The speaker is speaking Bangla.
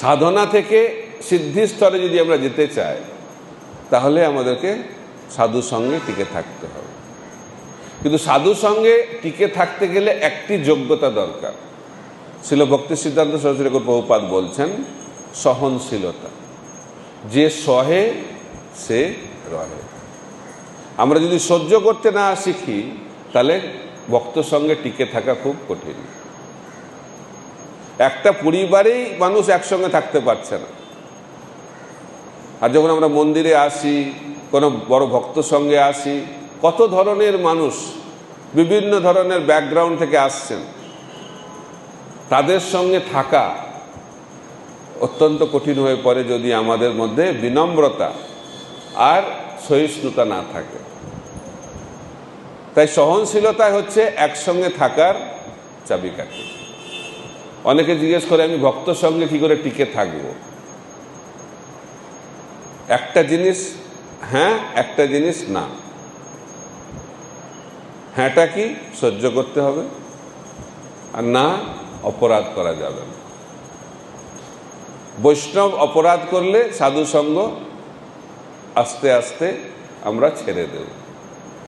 সাধনা থেকে সিদ্ধি স্তরে যদি আমরা যেতে চাই, তাহলে আমাদেরকে সাধু সঙ্গে টিকে থাকতে হবে। কিন্তু সাধু সঙ্গে টিকে থাকতে গেলে একটি যোগ্যতা দরকার। ছিল ভক্তি সিদ্ধান্ত সরস্বতী প্রভুপাত বলছেন, সহনশীলতা। যে সহে, সে রহে। আমরা যদি সহ্য করতে না শিখি, তাহলে ভক্ত সঙ্গে টিকে থাকা খুব কঠিন। একটা পরিবারেই মানুষ একসঙ্গে থাকতে পারছে না। আর যখন আমরা মন্দিরে আসি, কোনো বড় ভক্ত সঙ্গে আসি, কত ধরনের মানুষ বিভিন্ন ধরনের ব্যাকগ্রাউন্ড থেকে আসছেন। তাদের সঙ্গে থাকা অত্যন্ত কঠিন হয়ে পড়ে যদি আমাদের মধ্যে বিনম্রতা আর সহিষ্ণুতা না থাকে। তাই সহনশীলতা হচ্ছে একসঙ্গে থাকার চাবিকাঠি। অনেকে জিজ্ঞেস করে, আমি ভক্ত সঙ্গে কি করে টিকে থাকব? একটা জিনিস হ্যাঁ একটা জিনিস না। হ্যাঁটা কি সহ্য করতে হবে? আর না, অপরাধ করা যাবে না। বৈষ্ণব অপরাধ করলে সাধুসঙ্গ আস্তে আস্তে আমরা ছেড়ে দেব।